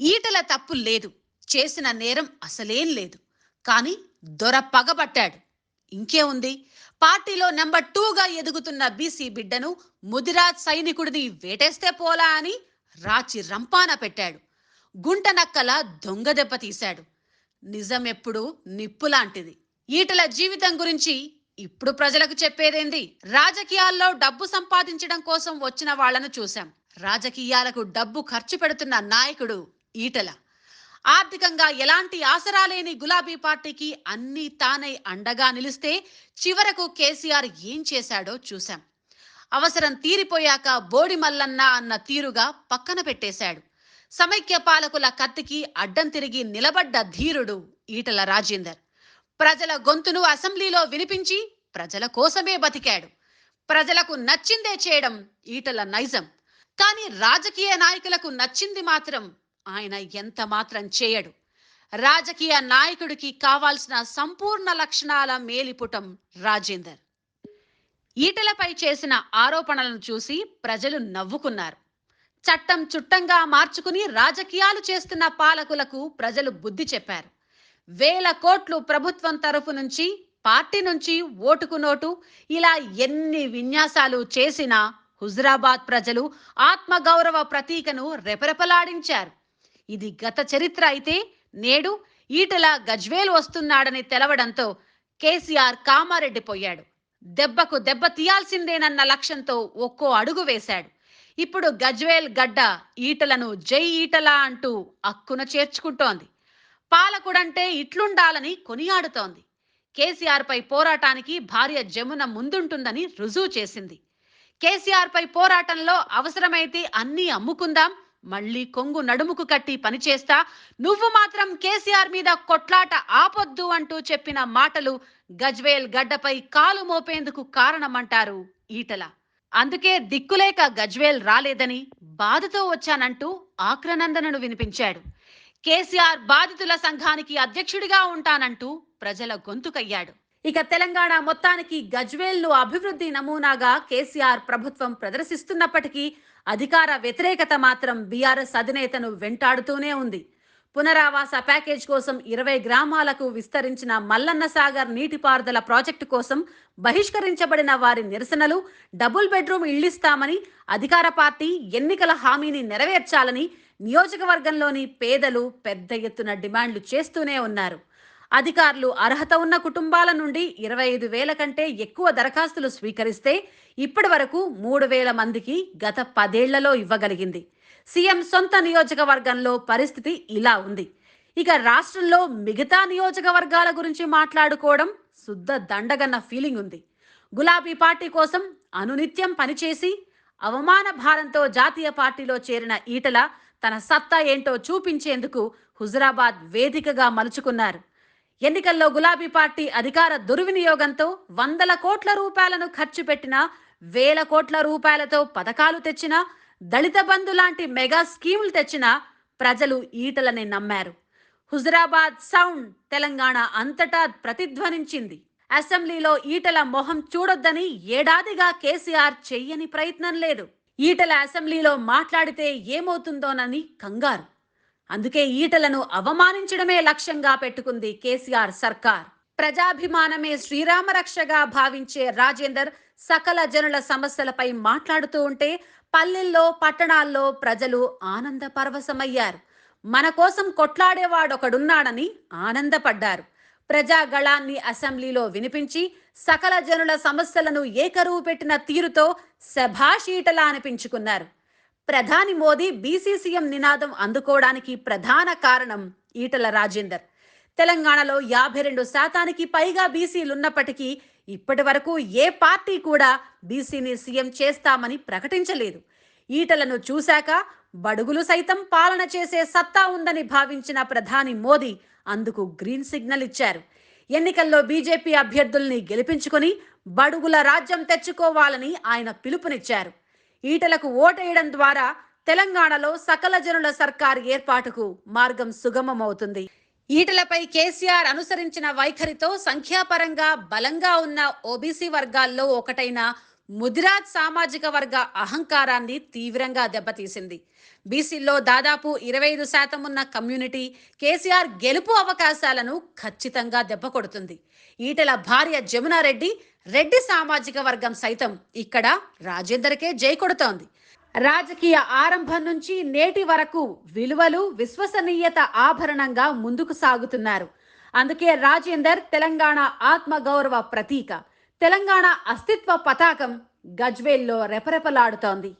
ఈటల తప్పు లేదు. చేసిన నేరం అసలేం లేదు. కానీ దొర పగబట్టాడు. ఇంకే ఉంది. పార్టీలో నెంబర్ టూగా ఎదుగుతున్న బీసీ బిడ్డను ముదిరాజ్ సైనికుడిని వేటేస్తే పోలా అని రాచి రంపాన పెట్టాడు. గుంట నక్కల దొంగ దెబ్బ తీశాడు. నిజం ఎప్పుడు నిప్పు లాంటిది ఈటల జీవితం గురించి ఇప్పుడు ప్రజలకు చెప్పేదేంది? రాజకీయాల్లో డబ్బు సంపాదించడం కోసం వచ్చిన వాళ్ళను చూశాం. రాజకీయాలకు డబ్బు ఖర్చు పెడుతున్న నాయకుడు ఈటల. ఆర్థికంగా ఎలాంటి ఆసరా లేని గులాబీ పార్టీకి అన్ని తానై అండగా నిలిస్తే చివరకు కేసీఆర్ ఏం చేశాడో చూశాం. అవసరం తీరిపోయాక బోడి మల్లన్న అన్న తీరుగా పక్కన పెట్టేశాడు. సమైక్య పాలకుల కత్తికి అడ్డం తిరిగి నిలబడ్డ ధీరుడు ఈటల రాజేందర్. ప్రజల గొంతును అసెంబ్లీలో వినిపించి ప్రజల కోసమే బతికాడు. ప్రజలకు నచ్చిందే చేయడం ఈటల నైజం. కానీ రాజకీయ నాయకులకు నచ్చింది మాత్రం ఆయన ఎంత మాత్రం చేయడు. రాజకీయ నాయకుడికి కావాల్సిన సంపూర్ణ లక్షణాల మేలిపుటం రాజేందర్. ఈటలపై చేసిన ఆరోపణలను చూసి ప్రజలు నవ్వుకున్నారు. చట్టం చుట్టంగా మార్చుకుని రాజకీయాలు చేస్తున్న పాలకులకు ప్రజలు బుద్ధి చెప్పారు. వేల కోట్లు ప్రభుత్వం తరఫు నుంచి పార్టీ నుంచి ఓటుకు నోటు ఇలా ఎన్ని విన్యాసాలు చేసినా హుజరాబాద్ ప్రజలు ఆత్మగౌరవ ప్రతీకను రెపరెపలాడించారు. ఇది గత చరిత్ర అయితే నేడు ఈటల గజ్వేల్ వస్తున్నాడని తెలవడంతో కేసీఆర్ కామారెడ్డి పోయాడు. దెబ్బకు దెబ్బ తీయాల్సిందేనన్న లక్ష్యంతో ఒక్కో అడుగు వేశాడు. ఇప్పుడు గజ్వేల్ గడ్డ ఈటలను జై ఈటల అంటూ అక్కున చేర్చుకుంటోంది. పాలకుడంటే ఇట్లుండాలని కొనియాడుతోంది. కేసీఆర్ పై పోరాటానికి భార్య జమున ముందుంటుందని రుజువు చేసింది. కేసీఆర్ పై పోరాటంలో అవసరమైతే అన్నీ అమ్ముకుందాం మళ్ళీ కొంగు నడుముకు కట్టి పనిచేస్తా నువ్వు మాత్రం కేసీఆర్ మీద కొట్లాట ఆపొద్దు అంటూ చెప్పిన మాటలు గజ్వేల్ గడ్డపై కాలు మోపేందుకు కారణమంటారు ఈటల. అందుకే దిక్కులేక గజ్వేల్ రాలేదని బాధతో వచ్చానంటూ ఆక్రనందనను వినిపించాడు. కేసీఆర్ బాధితుల సంఘానికి అధ్యక్షుడిగా ఉంటానంటూ ప్రజల గొంతుకయ్యాడు. ఇక తెలంగాణ మొత్తానికి గజ్వేల్ను అభివృద్ధి నమూనాగా కేసీఆర్ ప్రభుత్వం ప్రదర్శిస్తున్నప్పటికీ అధికార వ్యతిరేకత మాత్రం బీఆర్ఎస్ అధినేతను వెంటాడుతూనే ఉంది. పునరావాస ప్యాకేజ్ కోసం ఇరవై గ్రామాలకు విస్తరించిన మల్లన్న సాగర్ నీటిపారుదల ప్రాజెక్టు కోసం బహిష్కరించబడిన వారి నిరసనలు డబుల్ బెడ్రూమ్ ఇళ్ళిస్తామని అధికార పార్టీ ఎన్నికల హామీని నెరవేర్చాలని నియోజకవర్గంలోని పేదలు పెద్ద ఎత్తున డిమాండ్లు చేస్తూనే ఉన్నారు. అధికారులు అర్హత ఉన్న కుటుంబాల నుండి ఇరవై ఐదు వేల కంటే ఎక్కువ దరఖాస్తులు స్వీకరిస్తే ఇప్పటి వరకు మూడు వేల మందికి గత పదేళ్ళలో ఇవ్వగలిగింది. సీఎం సొంత నియోజకవర్గంలో పరిస్థితి ఇలా ఉంది. ఇక రాష్ట్రంలో మిగతా నియోజకవర్గాల గురించి మాట్లాడుకోవడం శుద్ధ దండగన్న ఫీలింగ్ ఉంది. గులాబీ పార్టీ కోసం అనునిత్యం పనిచేసి అవమాన భారంతో జాతీయ పార్టీలో చేరిన ఈటల తన సత్తా ఏంటో చూపించేందుకు హుజరాబాద్ వేదికగా మలుచుకున్నారు. ఎన్నికల్లో గులాబీ పార్టీ అధికార దుర్వినియోగంతో వందల కోట్ల రూపాయలను ఖర్చు పెట్టిన వేల కోట్ల రూపాయలతో పథకాలు తెచ్చిన దళిత బంధు లాంటి మెగా స్కీములు తెచ్చిన ప్రజలు ఈటలని నమ్మారు. హుజరాబాద్ సౌండ్ తెలంగాణ అంతటా ప్రతిధ్వనించింది. అసెంబ్లీలో ఈటల మొహం చూడొద్దని ఏడాదిగా కేసీఆర్ చెయ్యని ప్రయత్నం లేదు. ఈటల అసెంబ్లీలో మాట్లాడితే ఏమవుతుందోనని కంగారు. అందుకే ఈటలను అవమానించడమే లక్ష్యంగా పెట్టుకుంది కేసీఆర్ సర్కార్. ప్రజాభిమానమే శ్రీరామరక్షగా భావించే రాజేందర్ సకల జనుల సమస్యలపై మాట్లాడుతూ ఉంటే పల్లెల్లో పట్టణాల్లో ప్రజలు ఆనంద పరవశమయ్యారు. మన కోసం కొట్లాడేవాడొకడున్నాడని ఆనందపడ్డారు. ప్రజాగళాన్ని అసెంబ్లీలో వినిపించి సకల జనుల సమస్యలను ఏకరువు పెట్టిన తీరుతో శభాషీటలా అనిపించుకున్నారు. ప్రధాని మోదీ బీసీసీఎం నినాదం అందుకోవడానికి ప్రధాన కారణం ఈటల రాజేందర్. తెలంగాణలో యాభై రెండు శాతానికి పైగా బీసీలున్నప్పటికీ ఇప్పటి వరకు ఏ పార్టీ కూడా బీసీని సీఎం చేస్తామని ప్రకటించలేదు. ఈటలను చూశాక బడుగులు సైతం పాలన చేసే సత్తా ఉందని భావించిన ప్రధాని మోదీ అందుకు గ్రీన్ సిగ్నల్ ఇచ్చారు. ఎన్నికల్లో బీజేపీ అభ్యర్థుల్ని గెలిపించుకొని బడుగుల రాజ్యం తెచ్చుకోవాలని ఆయన పిలుపునిచ్చారు. ఈటలకు ఓటేయడం ద్వారా తెలంగాణలో సకల జనుల సర్కార్ ఏర్పాటుకు మార్గం సుగమమవుతుంది. ఈటలపై కేసీఆర్ అనుసరించిన వైఖరితో సంఖ్యాపరంగా బలంగా ఉన్న ఓబీసీ వర్గాల్లో ఒకటైన ముదిరాజ్ సామాజిక వర్గ అహంకారాన్ని తీవ్రంగా దెబ్బతీసింది. బీసీల్లో దాదాపు ఇరవై ఐదు శాతం ఉన్న కమ్యూనిటీ కేసీఆర్ గెలుపు అవకాశాలను ఖచ్చితంగా దెబ్బకొడుతుంది ఈటల భార్య జమునారెడ్డి రెడ్డి సామాజిక వర్గం సైతం ఇక్కడ రాజేందర్కే జై కొడుతోంది. రాజకీయ ఆరంభం నుంచి నేటి వరకు విలువలు విశ్వసనీయత ఆభరణంగా ముందుకు సాగుతున్నారు. అందుకే రాజేందర్ తెలంగాణ ఆత్మగౌరవ ప్రతీక. తెలంగాణ అస్తిత్వ పతాకం గజ్వేల్లో రెపరెపలాడుతోంది.